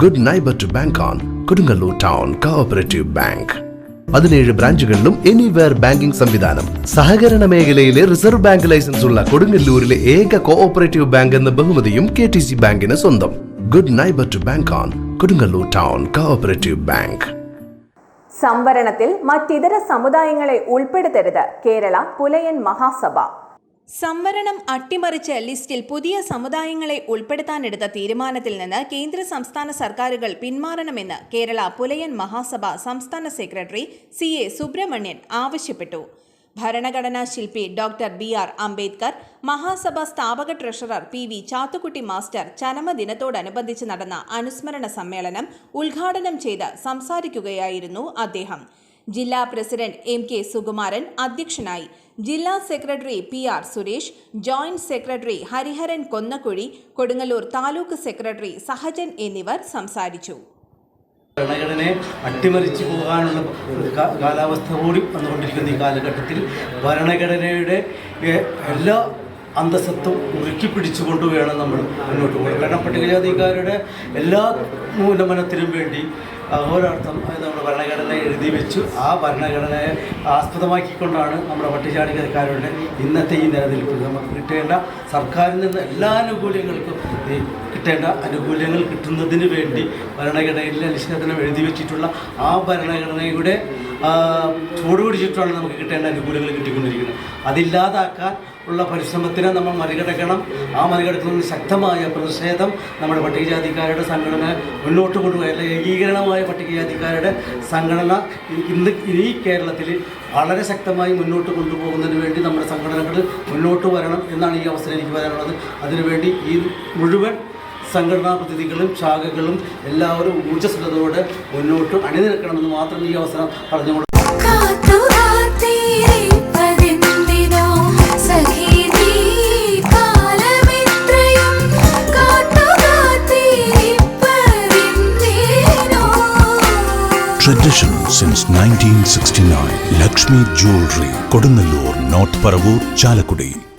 good neighbour to bank on Kodungallur town cooperative bank പതിനേഴ് ബ്രാഞ്ചുകളിലും anywhere banking സംവിധാനം സഹകരണ മേഖലയിലെ റിസർവ് ബാങ്ക് ലൈസൻസ് ഉള്ള കൊടുങ്ങല്ലൂരിലെ ഏക കോഓപ്പറേറ്റീവ് ബാങ്ക് എന്ന ബഹുമതിയും കെ ടി സി ബാങ്കിന് സ്വന്തം good neighbour to bank on Kodungallur town cooperative bank സംവരണത്തിൽ മറ്റിതര സമുദായങ്ങളെ ഉൾപ്പെടുത്തരുത് കേരള പുലയൻ മഹാസഭ സംവരണം അട്ടിമറിച്ച് ലിസ്റ്റിൽ പുതിയ സമുദായങ്ങളെ ഉൾപ്പെടുത്താനെടുത്ത തീരുമാനത്തിൽ നിന്ന് കേന്ദ്ര സംസ്ഥാന സർക്കാരുകൾ പിന്മാറണമെന്ന് കേരള പുലയൻ മഹാസഭ സംസ്ഥാന സെക്രട്ടറി സി എ സുബ്രഹ്മണ്യൻ ആവശ്യപ്പെട്ടു. ഭരണഘടനാ ശില്പി doctor B R Ambedkar Mahasabha സ്ഥാപക treasurer P V Chathukutty master ചരമദിനത്തോടനുബന്ധിച്ച് നടന്ന അനുസ്മരണ സമ്മേളനം ഉദ്ഘാടനം ചെയ്ത് സംസാരിക്കുകയായിരുന്നു അദ്ദേഹം. ജില്ലാ പ്രസിഡന്റ് എം കെ സുകുമാരൻ അധ്യക്ഷനായി ജില്ലാ secretary P R Suresh joint secretary Hariharan Konnakuzhi Kodungallur taluk secretary Sahajan എന്നിവർ സംസാരിച്ചു. ഭരണഘടനയെ അട്ടിമറിച്ചു പോകാനുള്ള കാലാവസ്ഥ കൂടി വന്നുകൊണ്ടിരിക്കുന്ന ഈ കാലഘട്ടത്തിൽ ഭരണഘടനയുടെ എല്ലാ അന്തസ്സത്തും ഉരുക്കി പിടിച്ചുകൊണ്ട് വേണം നമ്മൾ മുന്നോട്ട് പോകാൻ. കാരണം പട്ടികജാതിക്കാരുടെ എല്ലാ മൂലമനത്തിനും വേണ്ടി അഹോരാർത്ഥം നമ്മുടെ ഭരണഘടന എഴുതി വെച്ചു. ആ ഭരണഘടനയെ ആസ്പദമാക്കിക്കൊണ്ടാണ് നമ്മുടെ പട്ടികജാതിക്കാരുടെ ഇന്നത്തെ ഈ നിലനിൽപ്പ്. നമുക്ക് കിട്ടേണ്ട സർക്കാരിൽ നിന്ന് എല്ലാ ആനുകൂല്യങ്ങൾക്കും കിട്ടേണ്ട ആനുകൂല്യങ്ങൾ കിട്ടുന്നതിന് വേണ്ടി ഭരണഘടനയിലെ നിഷേധനം എഴുതി വെച്ചിട്ടുള്ള ആ ഭരണഘടനയുടെ ആ, ചുവട് പിടിച്ചിട്ടാണ് നമുക്ക് കിട്ടേണ്ട അനുകൂലങ്ങൾ കിട്ടിക്കൊണ്ടിരിക്കുന്നത്. അതില്ലാതാക്കാൻ ഉള്ള പരിശ്രമത്തിനെ നമ്മൾ മറികടക്കണം. ആ മറികടക്കുന്ന ശക്തമായ പ്രതിഷേധം നമ്മുടെ പട്ടികജാതിക്കാരുടെ സംഘടന മുന്നോട്ട് കൊണ്ടുപോയാൽ ഏകീകരണമായ പട്ടികജാതിക്കാരുടെ സംഘടന ഇന്ന് ഈ കേരളത്തിൽ വളരെ ശക്തമായി മുന്നോട്ട് കൊണ്ടുപോകുന്നതിന് വേണ്ടി നമ്മുടെ സംഘടനകൾ മുന്നോട്ട് വരണം എന്നാണ് ഈ അവസരം എനിക്ക് പറയാനുള്ളത്. അതിനുവേണ്ടി ഈ മുഴുവൻ സംഘടനാ പ്രതിനിധികളും ശാഖകളും എല്ലാവരും ഊർജസ്വലതയോടെ മുന്നോട്ട് അണിനിരക്കണമെന്ന് മാത്രം ഈ അവസരം പറഞ്ഞുകൊണ്ട് Tradition since 1969. Lakshmi Jewelry, Kodunallur, North Paravur, Chalakudi.